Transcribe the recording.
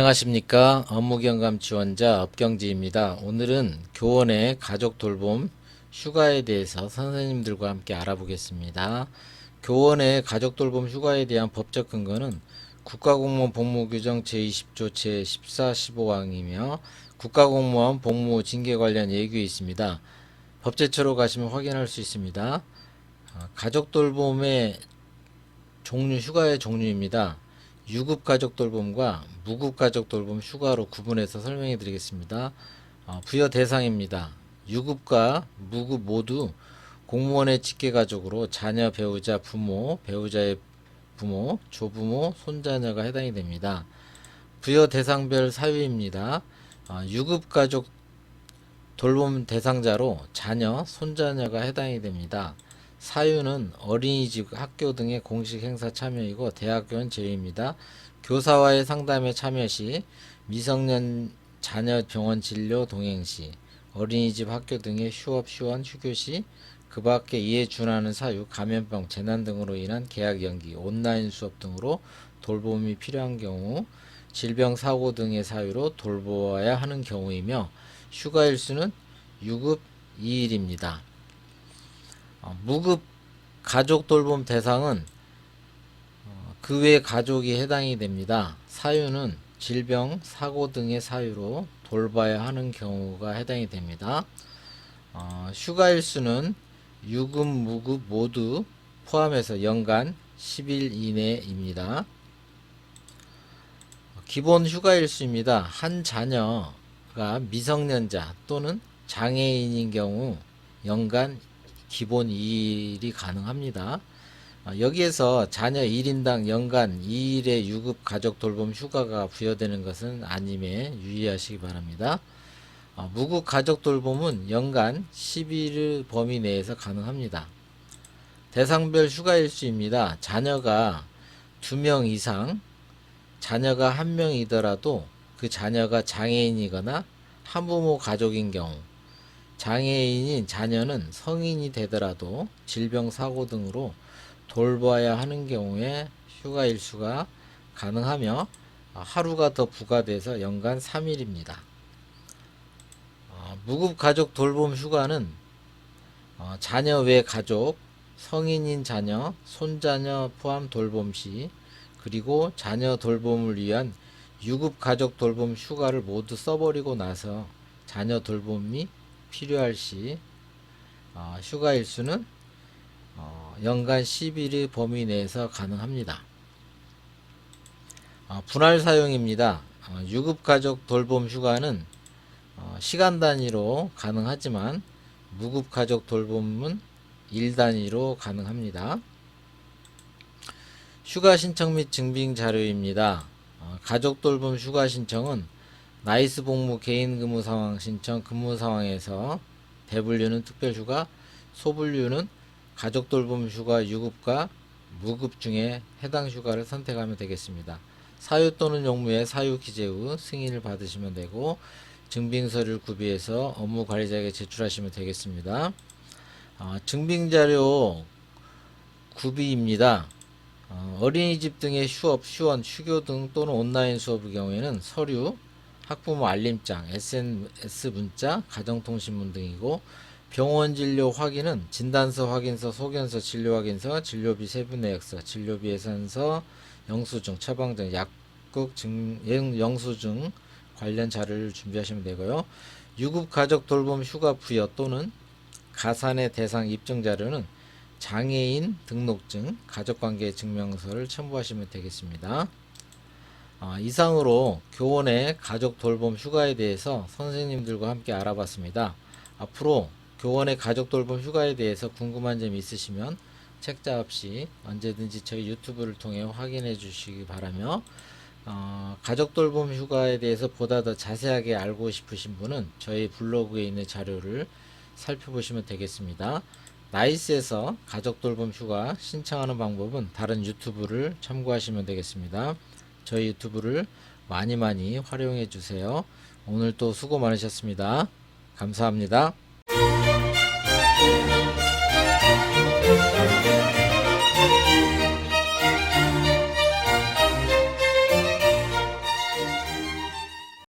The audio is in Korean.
안녕하십니까 업무경감 지원자 업경지입니다. 오늘은 교원의 가족 돌봄 휴가에 대해서 선생님들과 함께 알아보겠습니다. 교원의 가족 돌봄 휴가에 대한 법적 근거는 국가공무원 복무규정 제20조 제14, 15항이며 국가공무원 복무 징계 관련 예규에 있습니다. 법제처로 가시면 확인할 수 있습니다. 아, 가족 돌봄의 종류 휴가의 종류입니다. 유급 가족 돌봄과 무급 가족 돌봄 휴가로 구분해서 설명해 드리겠습니다. 어, 부여 대상입니다. 유급과 무급 모두 공무원의 직계 가족으로 자녀, 배우자, 부모, 배우자의 부모, 조부모, 손자녀가 해당이 됩니다. 부여 대상별 사유입니다. 어, 유급 가족 돌봄 대상자로 자녀, 손자녀가 해당이 됩니다. 사유는 어린이집, 학교 등의 공식 행사 참여이고 대학교는 제외입니다. 교사와의 상담에 참여 시, 미성년 자녀 병원 진료 동행 시, 어린이집, 학교 등의 휴업, 휴원, 휴교 시, 그 밖에 이에 준하는 사유, 감염병, 재난 등으로 인한 계약 연기, 온라인 수업 등으로 돌봄이 필요한 경우, 질병, 사고 등의 사유로 돌보아야 하는 경우이며, 휴가 일수는 유급 2일입니다. 어, 무급 가족 돌봄 대상은 어, 그외 가족이 해당이 됩니다. 사유는 질병, 사고 등의 사유로 돌봐야 하는 경우가 해당이 됩니다. 어, 휴가 일수는 유급, 무급 모두 포함해서 연간 10일 이내입니다. 기본 휴가 일수입니다. 한 자녀가 미성년자 또는 장애인인 경우 연간 기본 2일이 가능합니다. 어, 여기에서 자녀 1인당 연간 2일의 유급 가족 돌봄 휴가가 부여되는 것은 아님에 유의하시기 바랍니다. 어, 무급 가족 돌봄은 연간 10일 범위 내에서 가능합니다. 대상별 휴가 일수입니다. 자녀가 2명 이상, 자녀가 1명이더라도 그 자녀가 장애인이거나 한부모 가족인 경우, 장애인인 자녀는 성인이 되더라도 질병 사고 등으로 돌봐야 하는 경우에 휴가 일수가 가능하며 하루가 더 부과돼서 연간 3일입니다. 어, 무급 가족 돌봄 휴가는 어, 자녀 외 가족, 성인인 자녀, 손자녀 포함 돌봄 시 그리고 자녀 돌봄을 위한 유급 가족 돌봄 휴가를 모두 써버리고 나서 자녀 돌봄이 필요할 시 어, 휴가 일수는 어, 연간 10일의 범위 내에서 가능합니다. 어, 분할 사용입니다. 어, 유급 가족 돌봄 휴가는 어, 시간 단위로 가능하지만 무급 가족 돌봄은 일 단위로 가능합니다. 휴가 신청 및 증빙 자료입니다. 어, 가족 돌봄 휴가 신청은 나이스 복무 개인 근무 상황 신청 근무 상황에서 대분류는 특별 휴가, 소분류는 가족 돌봄 휴가 유급과 무급 중에 해당 휴가를 선택하면 되겠습니다. 사유 또는 용무의 사유 기재 후 승인을 받으시면 되고 증빙 서류를 구비해서 업무 관리자에게 제출하시면 되겠습니다. 어, 증빙 자료 구비입니다. 어, 어린이집 등의 휴업, 휴원, 휴교 등 또는 온라인 수업의 경우에는 서류, 학부모 알림장, SNS 문자, 가정통신문 등이고 병원 진료 확인은 진단서 확인서, 소견서, 진료 확인서, 진료비 세부 내역서, 진료비 예산서, 영수증, 처방전, 약국 증, 영- 영수증 관련 자료를 준비하시면 되고요. 유급 가족 돌봄 휴가 부여 또는 가산의 대상 입증 자료는 장애인 등록증, 가족관계 증명서를 첨부하시면 되겠습니다. 아, 이상으로 교원의 가족 돌봄 휴가에 대해서 선생님들과 함께 알아봤습니다. 앞으로 교원의 가족 돌봄 휴가에 대해서 궁금한 점 있으시면 책자 없이 언제든지 저희 유튜브를 통해 확인해 주시기 바라며 어, 가족 돌봄 휴가에 대해서 보다 더 자세하게 알고 싶으신 분은 저희 블로그에 있는 자료를 살펴보시면 되겠습니다. 나이스에서 가족 돌봄 휴가 신청하는 방법은 다른 유튜브를 참고하시면 되겠습니다. 저희 유튜브를 많이 많이 활용해 주세요. 오늘 또 수고 많으셨습니다. 감사합니다.